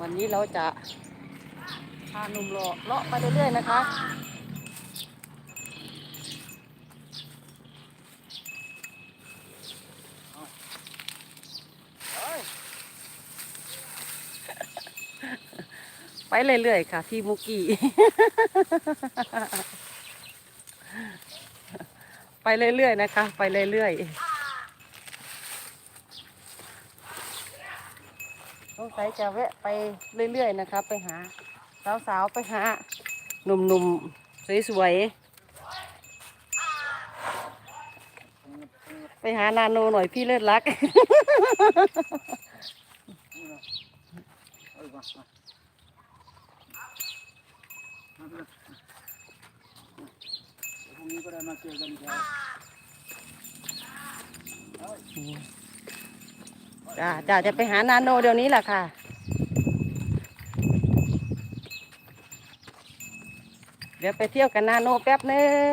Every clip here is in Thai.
วันนี้เราจะพาหนุ่มหล่อเลาะไปเรื่อยๆนะคะ ไปเรื่อยๆค่ะ พี่มุกกี้ ไปเรื่อยๆนะคะ ไปเรื่อยๆ สงสัยจะแวะไปเรื่อยๆนะคะ ไปหา สาวๆ ไปหา หนุ่มๆ สวยๆ ไปหานาโนหน่อยพี่เลิศรักเจ้าจ้าจะไปหานาโนเดี๋ยวนี้แหละค่ะ เดี๋ยวไปเที่ยวกับนาโนแป๊บหนึ่ง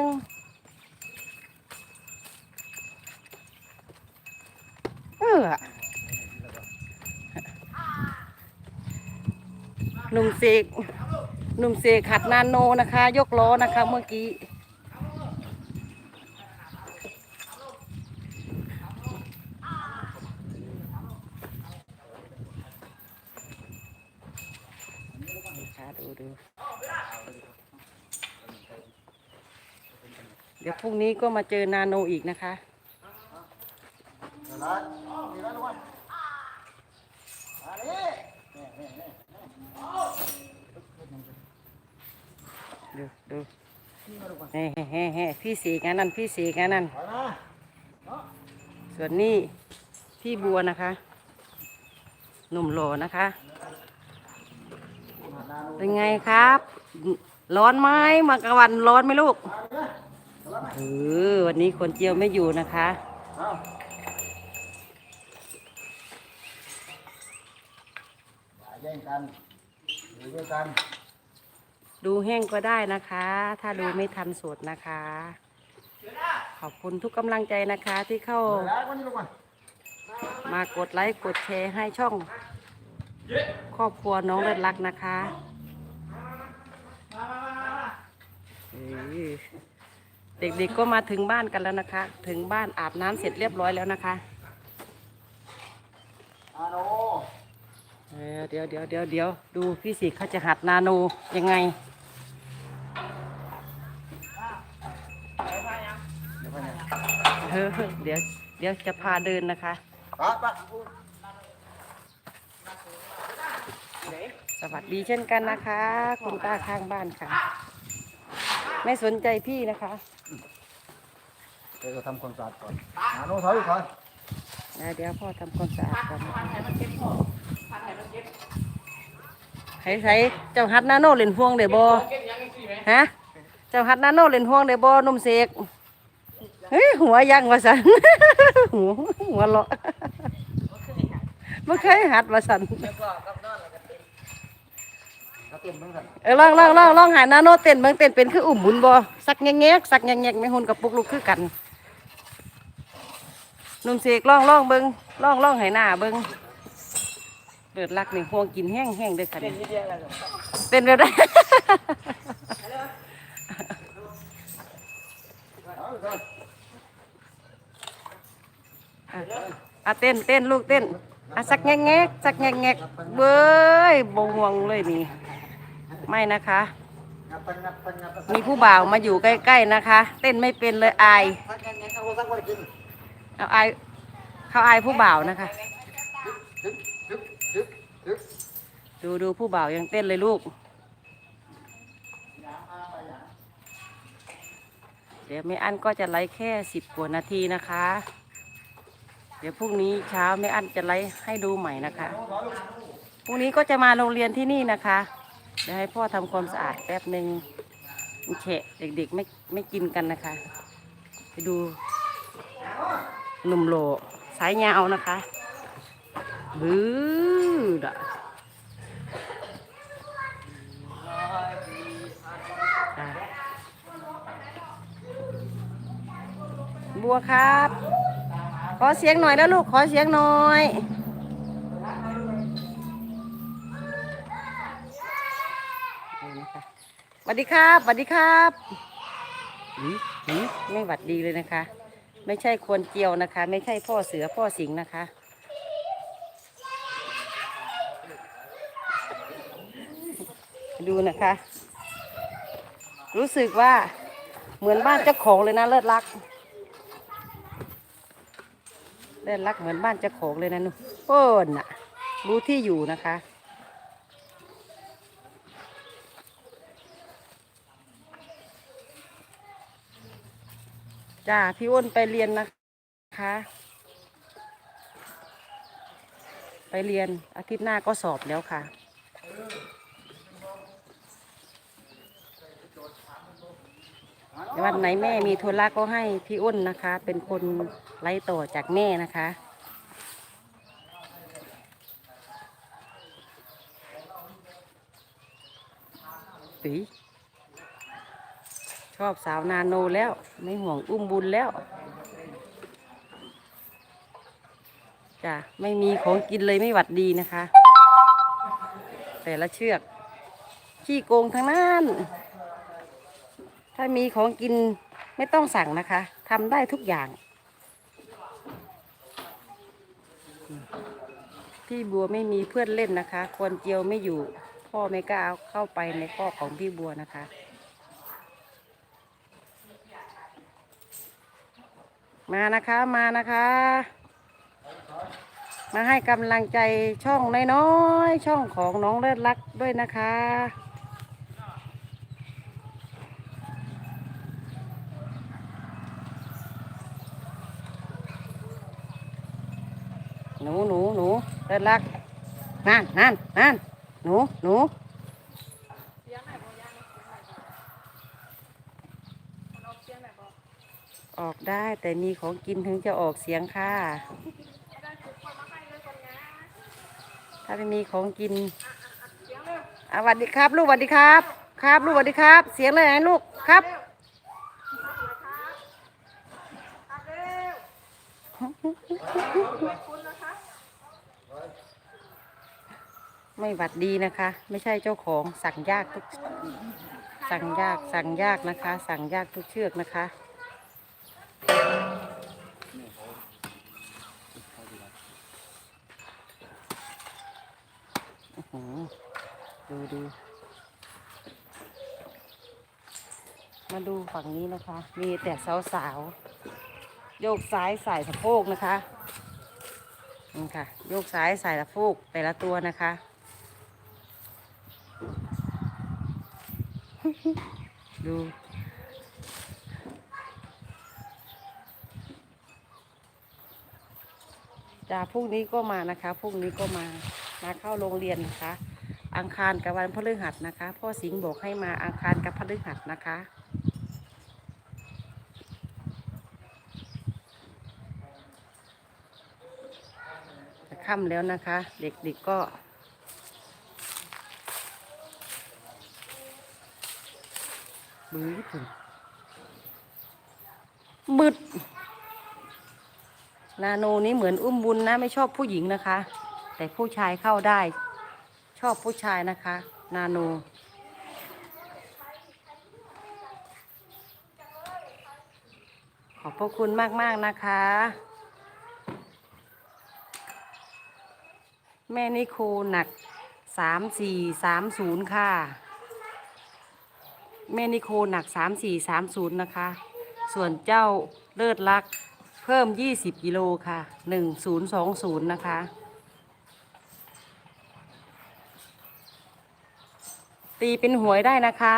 เออหนุ่มเสกหนุ่มเสกขัดนาโนนะคะ ยกล้อนะคะเมื่อกี้ ดูดูเดี๋ยวพรุ่งนี้ก็มาเจอนาโนอีกนะคะดูดูเฮ้เฮ้เฮ้พี่สีกันนั่นพี่สีกันนั่นส่วนนี้พี่บัวนะคะ หนุ่มโหล่นะคะ เป็นไงครับ ร้อนไหมมากลางวันร้อนไหมลูกมาดินะเอาละไหมเออวันนี้คนเจียวไม่อยู่นะคะเอาอย่าแย่งกันอยู่ด้วยกัน ดูแห้งก็ได้นะคะ ถ้าดูไม่ทันสดนะคะ ขอบคุณทุกกำลังใจนะคะที่เข้าเดี๋ยวนะวันนี้ทุกคนมากดไลค์กดแชร์ให้ช่อง ครอบครัวน้องเลิศรักนะคะเออเด็กๆก็มาถึงบ้านกันแล้วนะคะ ถึงบ้านอาบน้ำเสร็จเรียบร้อยแล้วนะคะนาโนเออเดี๋ยวเดี๋ยวเดี๋ยวเดี๋ยวดูพี่สิเขาจะหัดนาโนยังไงเดี๋ยวไปเนี่ยเออเดี๋ยวเดี๋ยวจะพาเดินนะคะ ปะปะ สวัสดีเช่นกันนะคะ คุณป้าข้างบ้านค่ะ ไม่สนใจพี่นะคะเดี๋ยวเราทำความสะอาดก่อนนาโนถอยก่อนเดี๋ยวเดี๋ยวพ่อทำความสะอาดก่อนนะคะใครใช้เจ้าฮัดนาโนเล่นห่วงเดี๋ยวบอฮะ เจ้าฮัดนาโนเล่นห่วงเดี๋ยวบอนุ่มเสกเฮ้ยหัวยังวะสันหัวหัวเลาะไม่เคยหัดวะสัน เตรียมเหมือนกันเออลองลองลองลองหานาโนเต้นเบิ่งเต้นเป็นคืออุ่มบุญบ่สักแงกๆสักแงกๆไม่หุ่นกับปุกลุกคือกันหนุ่มเสกลองลองเบิ่งลองลองให้หน้าเบิ่งเปิดรักนี่ห่วงกินแห้งแห้งเด้อค่ะนี่เต้นแบบได้เอาก่อนอะอะเต้นเต้นลูกเต้นอะสักแงกๆสักแงกๆเบ้ยบ่ห่วงเลยนี่ ไม่นะคะงับไปงับไปงับไปมีผู้บ่าวมาอยู่ใกล้ๆนะคะ เต้นไม่เป็นเลยอายสักแง่ๆเอาสักวันกินเอาอายเขาอายผู้บ่าวนะคะดึ๊บดึ๊บดึ๊บดึ๊บดูดูผู้บ่าวยังเต้นเลยลูก เดี๋ยวไม่อันก็จะไลฟ์แค่สิบกว่านาทีนะคะ เดี๋ยวพรุ่งนี้เช้าไม่อันจะไลฟ์ให้ดูใหม่นะคะพรุ่งนี้ก็จะมาโรงเรียนที่นี่นะคะ เดี๋ยวให้พ่อทำความสะอาดแป๊บหนึ่งมันแฉะเด็กๆไม่ไม่กินกันนะคะ ไปดูหนุ่มโหลสายยาวนะคะบื้อดะอะบัวครับ ขอเสียงหน่อยนะลูก ขอเสียงหน่อย วัสดีครับสวัสดีครับหืมหืมไม่หวัดดีเลยนะคะ ไม่ใช่ควรเจียวนะคะ ไม่ใช่พ่อเสือพ่อสิงห์นะคะ ดูนะคะ รู้สึกว่าเหมือนบ้านเจ้าของเลยนะเลิศรัก เลิศรักเหมือนบ้านเจ้าของเลยนะนุเปิ้นน่ะ รู้ที่อยู่นะคะ จ้าพี่อ้นไปเรียนนะคะ ไปเรียนอาทิตย์หน้าก็สอบแล้วค่ะ วันไหนแม่มีธุระก็ให้พี่อ้นนะคะ เป็นคนไล่ต่อจากแม่นะคะปี อบสาวนาโนแล้ว ไม่ห่วงอุ้มบุญแล้วจ้ะไม่มีของกินเลยไม่หวัดดีนะคะ แต่ละเชือก ขี้โกงทั้งนั้น ถ้ามีของกินไม่ต้องสั่งนะคะทำได้ทุกอย่าง พี่บัวไม่มีเพื่อนเล่นนะคะ ควรเจียวไม่อยู่ พ่อไม่กล้าเอาเข้าไปในข้อของพี่บัวนะคะ มานะคะมานะคะ มาให้กำลังใจช่องน้อยๆช่องของน้องเลิศรักด้วยนะคะ หนูหนูหนูเลิศรักนั่นนั่นนั่นหนูหนู ออกได้แต่มีของกินถึงจะออกเสียงค่ะ ถ้าไม่มีของกินสวัสดีครับ ลูกสวัสดีครับ ครับ ลูกสวัสดีครับ เสียงเลยไหนลูกครับไม่หวัดดีนะคะ ไม่ใช่เจ้าของสั่งยากทุก สั่งยากสั่งยากนะคะ สั่งยากทุกเชือกนะคะ ดูดู มาดูฝั่งนี้นะคะ มีแต่สาวๆโยกซ้ายใส่สะโพกนะคะนี่ค่ะ โยกซ้ายใส่สะโพกแต่ละตัวนะคะ ดู จ้าพรุ่งนี้ก็มานะคะพรุ่งนี้ก็มามาเข้าโรงเรียนนะคะ อังคารกับวันพฤหัสนะคะ พ่อสิงห์บอกให้มาอังคารกับพฤหัสนะคะจะค่ำแล้วนะคะ เด็กๆก็บื้อถึงบึด นาโนนี้เหมือนอุ้มบุญนะ ไม่ชอบผู้หญิงนะคะ แต่ผู้ชายเข้าได้ ชอบผู้ชายนะคะ นาโนขอบพระคุณมากๆนะคะ แม่นิโคหนักสามสี่สามศูนย์ค่ะ แม่นิโคหนักสามสี่สามศูนย์นะคะ ส่วนเจ้าเลิศลักษ์ เพิ่มยี่สิบกิโลค่ะหนึ่งศูนย์สองศูนย์นะคะ ตีเป็นหวยได้นะคะ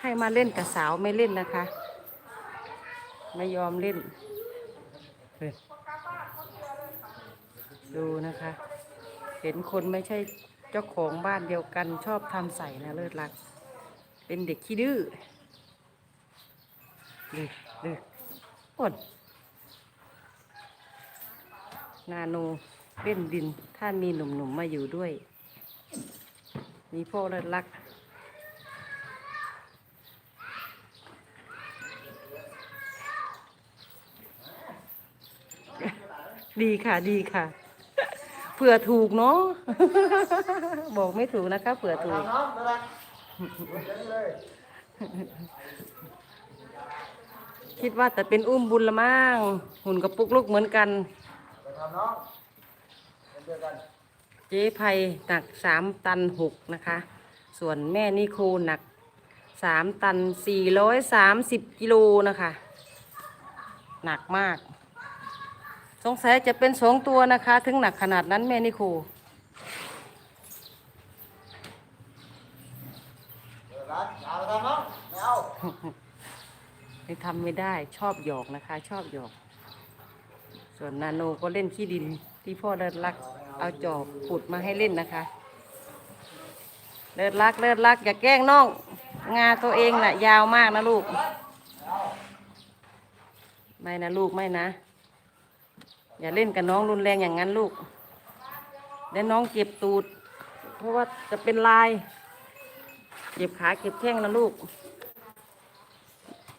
ให้มาเล่นกับสาวไม่เล่นนะคะ ไม่ยอมเล่น ดูนะคะ เห็นคนไม่ใช่ เจ้าของบ้านเดียวกันชอบทำใส่นะเลิศรัก เป็นเด็กขี้ดื้อดื้อดื้ออดนาโนเล่นดินถ้ามีหนุ่มๆมาอยู่ด้วย มีพ่อเลิศรักดีค่ะ ดีค่ะ เผื่อถูกเนาะ บอกไม่ถูกนะคะเผื่อถูก คิดว่าแต่เป็นอุ้มบุญละมั่งหุ่นกับปุกลูกเหมือนกัน เจอกันเจ๊ไพหนักสามตันหกนะคะ ส่วนแม่นิโคหนักสามตันสี่ร้อยสามสิบกิโลนะคะ หนักมาก สงสัยจะเป็นสองตัวนะคะ ถึงหนักขนาดนั้นแม่นิโคเดี๋ยวร้านเอาไปทำน้องไม่เอาไม่ทำไม่ได้ชอบหยอกนะคะ ชอบหยอก ส่วนนาโนก็เล่นขี้ดินที่พ่อเลิศรัก เอาจอบขุดมาให้เล่นนะคะ เลิศรักเลิศรัก อย่าแกล้งน้อง งาตัวเองน่ะ ยาวมากนะลูก ไม่นะลูกไม่นะ อย่าเล่นกับน้องรุนแรงอย่างนั้นลูกเดี๋ยวน้องเจ็บตูด เพราะว่าจะเป็นลาย เจ็บขาเจ็บแข้งนะลูก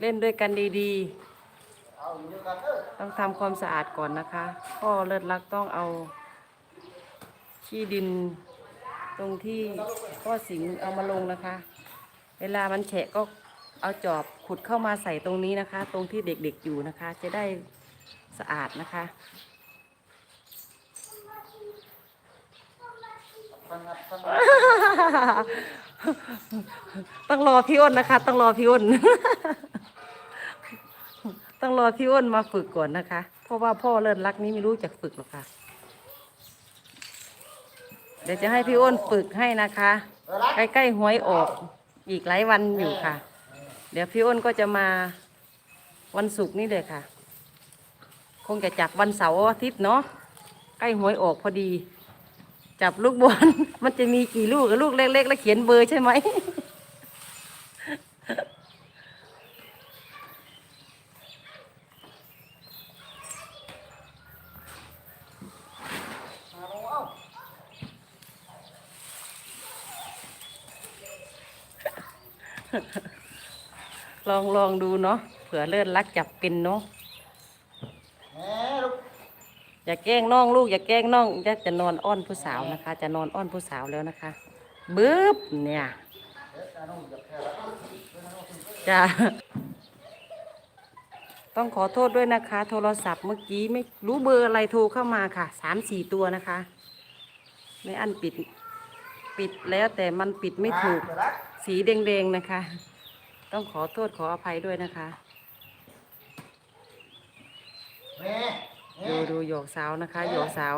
เล่นด้วยกันดีด้วยกันเด้อๆต้องทำความสะอาดก่อนนะคะพ่อเลิศรักต้องเอาขี้ดินตรงที่พ่อสิงเอามาลงนะคะ เวลามันแฉะก็เอาจอบขุดเข้ามาใส่ตรงนี้นะคะ ตรงที่เด็กๆอยู่นะคะ จะได้สะอาดนะคะ ฟังงัดฟังงัด ต้องรอพี่อ้นนะคะ ต้องรอพี่อ้นต้องรอพี่อ้นมาฝึกก่อนนะคะ เพราะว่าพ่อเลิศรักนี้ไม่รู้จักฝึกหรอกค่ะ เดี๋ยวจะให้พี่อ้นฝึกให้นะคะ ใกล้ๆหวยออก อีกหลายวันอยู่ค่ะ เดี๋ยวพี่อ้นก็จะมาวันศุกร์นี่เลยค่ะ คงจะจับวันเสาร์อาทิตย์เนาะใกล้หวยออกพอดี จับลูกบอลมันจะมีกี่ลูกกับลูกเล็กๆแล้วเขียนเบอร์ใช่ไหมลองลองดูเนาะเผื่อเลิศรักจับเป็นเนาะ อย่าแกล้งน้องลูกอย่าแกล้งน้องจะจะนอนอ้อนผู้สาวนะคะ จะนอนอ้อนผู้สาวแล้วนะคะบึ๊บเนี่ยจะต้องขอโทษด้วยนะคะ โทรศัพท์เมื่อกี้ไม่รู้เบอร์อะไรโทรเข้ามาค่ะสามสี่ตัวนะคะไม่อันปิดปิดแล้วแต่มันปิดไม่ถูกเดี๋ยวร้านสีแดงๆนะคะ ต้องขอโทษขออภัยด้วยนะคะแม่ ดูดูหยอกสาวนะคะหยอกสาว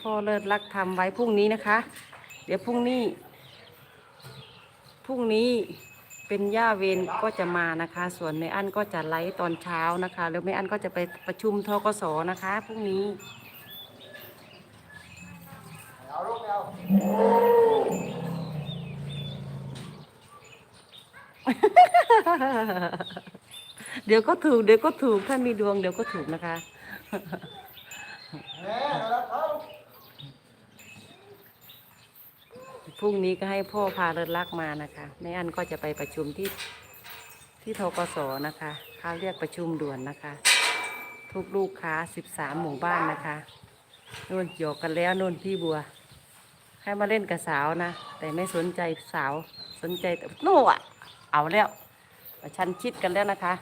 พ่อเลิศรักทำไว้พรุ่งนี้นะคะ เดี๋ยวพรุ่งนี้ พรุ่งนี้เป็นย่าเวรก็จะมานะคะ ส่วนแม่อันก็จะไลฟ์ตอนเช้านะคะ แล้วแม่อันก็จะไปประชุมทกสนะคะพรุ่งนี้ เอาลูกไม่เอาเดี๋ยวก็ถูก เดี๋ยวก็ถูก ถ้ามีดวงเดี๋ยวก็ถูกนะคะพรุ่งนี้ก็ให้พ่อพาเลิศลักมานะคะแม่อันก็จะไปประชุมที่ที่ทกสนะคะเขาเรียกประชุมด่วนนะคะ ทุกลูกค้า 13 หมู่บ้านนะคะนู่นหยอกกันแล้วนู่นพี่บัว ให้มาเล่นกับสาวนะ แต่ไม่สนใจสาวสนใจแต่โน่อะเอาแล้วชันชิดกันแล้วนะคะ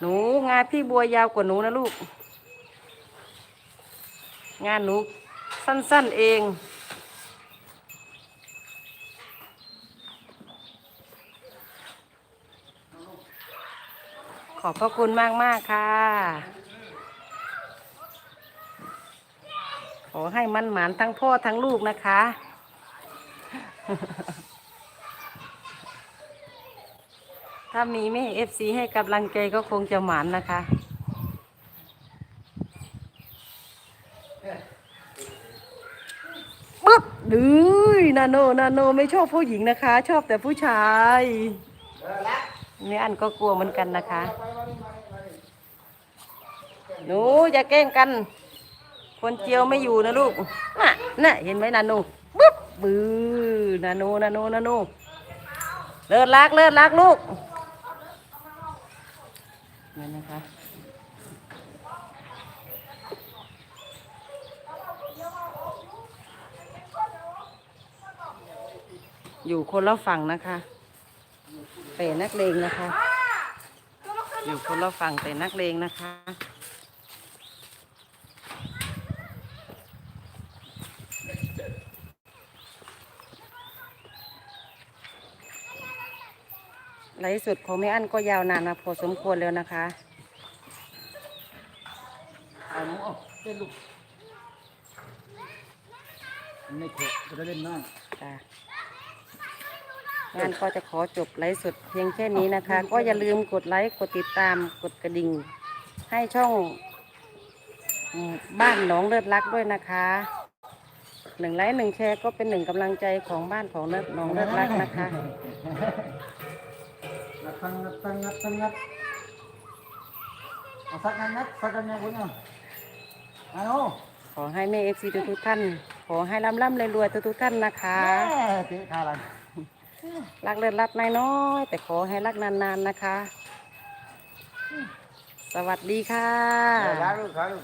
หนูงานพี่บัวยาวกว่าหนูนะลูก งานหนูสั้นๆเองขอบพระคุณมากมากๆค่ะ ขอให้มันหมานทั้งพ่อทั้งลูกนะคะ ถ้ามีแม่เอฟซีให้กำลังใจก็คงจะหมานนะคะ ปึ๊บดื้อนาโน นาโน ไม่ชอบผู้หญิงนะคะ ชอบแต่ผู้ชายนี่อันก็กลัวเหมือนกันนะคะ หนูอย่าแกล้งกัน คนเจียวไม่อยู่นะลูก น่ะ น่ะ เห็นไหมนานูบึ๊บบือนานูนานูนานูเลิศลักเลิศลักลูกนี่นะคะอยู่คนละฝั่งนะคะแต่นักเลงนะคะ อยู่คนละฝั่งแต่นักเลงนะคะ ไลฟ์สดของแม่อั้นก็ยาวนานมาพอสมควรแล้วนะคะเอาหนูเอาเล่นลูกไม่เถอะจะได้เล่นน้ำจ้ะงานก็จะขอจบไลฟ์สดเพียงแค่นี้นะคะ ก็อย่าลืมกดไลค์กดติดตามกดกระดิ่ง ให้ช่องอืมบ้านหนองเลิศรักด้วยนะคะหนึ่งไลค์หนึ่งแชร์ก็เป็นหนึ่งกำลังใจของบ้านของเลิศหนองเลิศรักนะคะ งัดตังงัดตังงัดตังงัดเอาสักงัดงัดสักงัดงัดคุณเอาเอาหนูขอให้แม่เอฟซีทุกๆท่าน ขอให้ร่ำร่ำรวยๆทุกๆท่านนะคะแม่เตะขาหลังรักเลิศรักน้อยๆแต่ขอให้รักนานๆนะคะ สวัสดีค่ะขาลูกขาลูก